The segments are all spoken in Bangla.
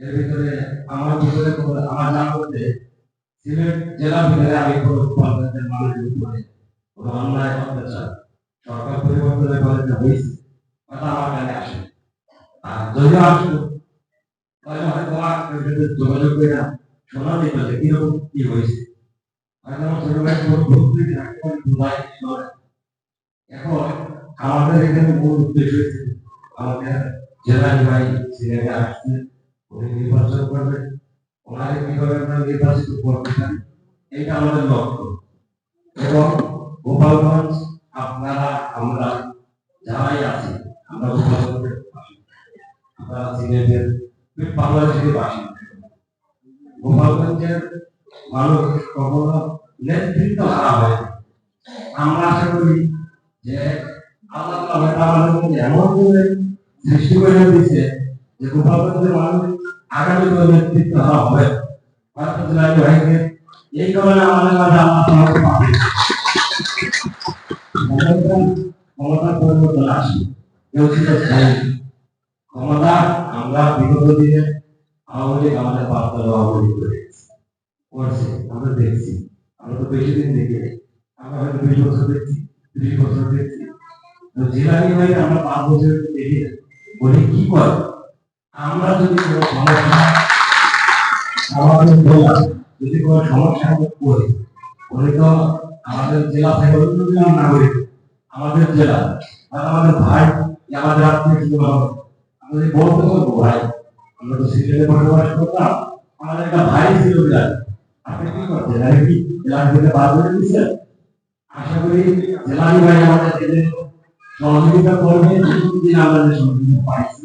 এর ভিতরে আমার ভিতরে আমার নাম বলতে সিলেট জেলার ভিতরে আমি কোনো পঞ্চায়েতের মানুষের উপরে কোনো অন্যায় অত্যাচার সরকার পরিবর্তনের ফলে যে হয়েছে কথা আমার কানে আসে আর যদি আসতো তাহলে হয়তো আমার সাথে যোগাযোগ করে না শোনা যেত যে কীরকম কি হয়েছে। ভাই পারে, এখন আমাদের এখানে মূল উদ্দেশ্য আমাদের জেলা নির্বাহী সিলেটে আসছে। উনি নির্বাচন করবেন ওনারে কীভাবে আমরা নির্বাচিত করতে এটা আমাদের লক্ষ্য। এবং গোপালগঞ্জ, আপনারা, আমরা যারাই আছি, আমরা গোপালগঞ্জের। আপনারা সিলেটের বাংলাদেশের বাসিন্দা। গোপালগঞ্জের মানুষ কখনো নেতৃত্ব হারা হয় আমরা আশা করি যে আল্লাহ আমাদের এমন করে সৃষ্টি করে দিয়েছে যে গোপালগঞ্জের মানুষ আগামী এই কারণে ক্ষমতা ক্ষমতা আমরা বিগত দিনে আওয়ামী লীগ আমাদের বার্তা আমরা দেখছি। আমরা তো বেশি দিন দেখি। আমরা হয়তো বিশ বছর দেখছি ত্রিশ বছর দেখছি। তো জেলানি আমরা পাঁচ বছর দেখি। বলি কি করে? আমরা যদি কোনো সমস্যা, আমাদের জেলা যদি কোনো সমস্যা করি উনি তো আমাদের জেলা থেকে নাগরিক, আমাদের জেলা আর আমাদের ভাই আমাদের আত্মীয় স্বজন, আমরা যদি বলতে পারব ভাই, আমরা তো সিলেটে বসবাস করতাম, আমাদের একটা ভাই ছিল বিরাট আপনি কি করছেন আরে কি জেলা থেকে বার করে দিচ্ছেন আশা করি জেলানি ভাই আমাদের সহযোগিতা করবে আমরা সহযোগিতা পাইছি।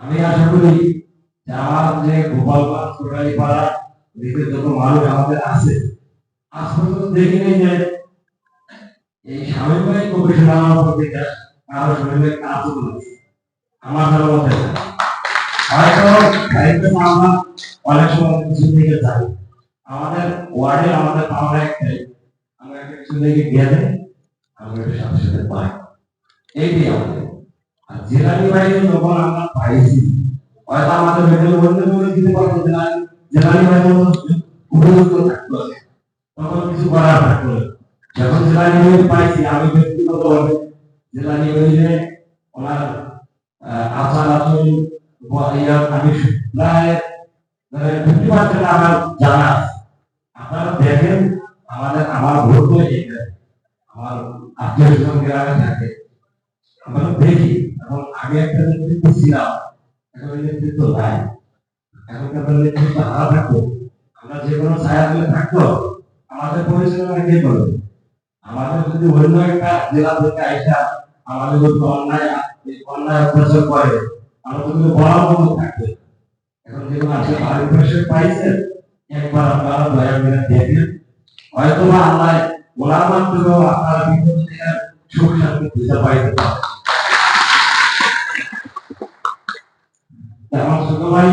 আমি আশা করি যে আমার যে গোপালগঞ্জ কোটালি পাড়া এদিকে যত মানুষ আমাদের আছে, আজ পর্যন্ত দেখিনি যে এই ভাই কমিশন আমার আমরা অনেক সময় কিছু দিকে যাই আমাদের ওয়ার্ডে আমাদের আমরা কিছু দিকে গেলে আমরা সাথে পাই। এইটাই আমাদের। জেলানি বাইরে যখন আমরা পাইছি। হয়তো আমাদের মেডেল অন্য করে দিতে পারব জেলানি জেলানি বাইরে উপযুক্ত থাকতো তখন কিছু করার থাকতো যখন জেলা নিয়োগ পাইছি আমি ব্যক্তিগতভাবে জেলা নিয়োগে ওনার আহ, আচার আচরণ আমি প্রায় ফিফটি পার্সেন্ট আমার জানা। আপনারা দেখেন আমাদের আমার ভোট এখানে আমার আত্মীয় স্বজন গ্রামে থাকে। আমরা দেখি। আগে একটা নেতৃত্ব ছিলাম, এখন নেতৃত্ব নাই। এখন তাদের নেতৃত্ব হারা থাকতো আমরা যে কোনো ছায়া তুলে থাকতো আমাদের পরিচালনা কে করবে? আমাদের যদি অন্য একটা জেলা থেকে আইসা আমাদের যদি অন্যায় অন্যায় অত্যাচার করে, আমরা কিন্তু বলার থাকবে। এখন যেগুলো পাইছেন একবার আপনারা দয়া করে দেখেন। হয়তো বা আল্লাহ মাধ্যমেও আপনারা সুখ শান্তি খুঁজে পাইতে পারেন। আমার ছোট ভাই